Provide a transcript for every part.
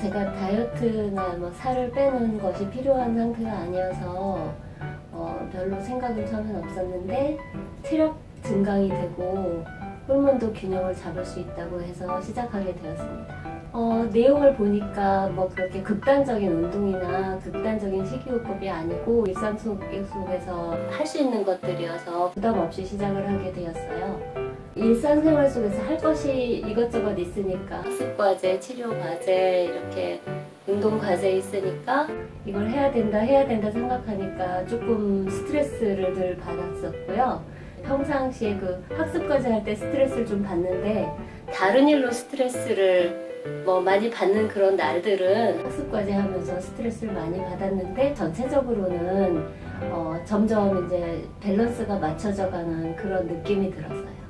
제가 다이어트나 뭐 살을 빼는 것이 필요한 상태가 아니어서 어, 별로 생각은 처음엔 없었는데 체력 증강이 되고 호르몬도 균형을 잡을 수 있다고 해서 시작하게 되었습니다. 어, 내용을 보니까 뭐 그렇게 극단적인 운동이나 극단적인 식이요법이 아니고 일상 속- 속에서 할 수 있는 것들이어서 부담 없이 시작을 하게 되었어요. 일상생활 속에서 할 것이 이것저것 있으니까 학습 과제, 치료 과제 이렇게 운동 과제 있으니까 이걸 해야 된다 해야 된다 생각하니까 조금 스트레스를 늘 받았었고요. 평상시에 그 학습 과제 할 때 스트레스를 좀 받는데 다른 일로 스트레스를 뭐 많이 받는 그런 날들은 학습 과제 하면서 스트레스를 많이 받았는데 전체적으로는 어, 점점 이제 밸런스가 맞춰져 가는 그런 느낌이 들었어요.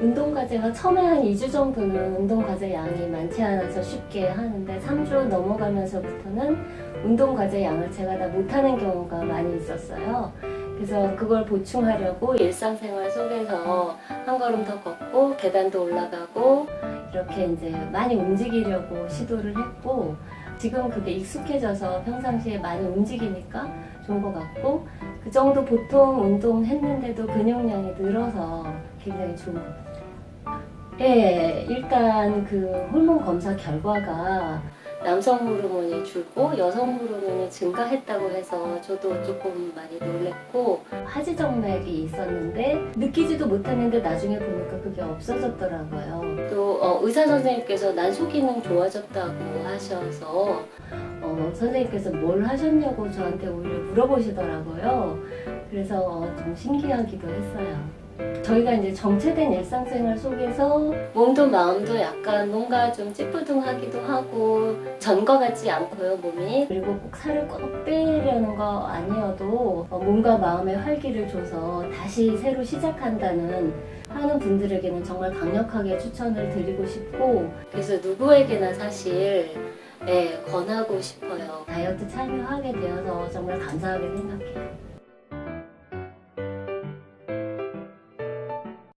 운동 과제가 처음에 한 2주 정도는 운동 과제 양이 많지 않아서 쉽게 하는데 3주 넘어가면서부터는 운동 과제 양을 제가 다 못하는 경우가 많이 있었어요. 그래서 그걸 보충하려고 일상생활 속에서 한 걸음 더 걷고 계단도 올라가고 이렇게 이제 많이 움직이려고 시도를 했고 지금 그게 익숙해져서 평상시에 많이 움직이니까 좋은 것 같고 그 정도 보통 운동했는데도 근육량이 늘어서 굉장히 좋은 것 같아요. 예, 일단 그 호르몬 검사 결과가 남성 호르몬이 줄고 여성 호르몬이 증가했다고 해서 저도 조금 많이 놀랬고 하지정맥이 있었는데 느끼지도 못했는데 나중에 보니까 그게 없어졌더라고요. 또 어, 의사 선생님께서 난 소 기능 좋아졌다고 하셔서 어, 선생님께서 뭘 하셨냐고 저한테 오히려 물어보시더라고요. 그래서 어, 좀 신기하기도 했어요. 저희가 이제 정체된 일상생활 속에서 몸도 마음도 약간 뭔가 좀 찌뿌둥하기도 하고 전거 같지 않고요 몸이. 그리고 꼭 살을 꼭 빼려는 거 아니어도 어, 몸과 마음에 활기를 줘서 다시 새로 시작한다는 하는 분들에게는 정말 강력하게 추천을 드리고 싶고 그래서 누구에게나 사실 네, 권하고 싶어요. 다이어트 참여하게 되어서 정말 감사하게 생각해요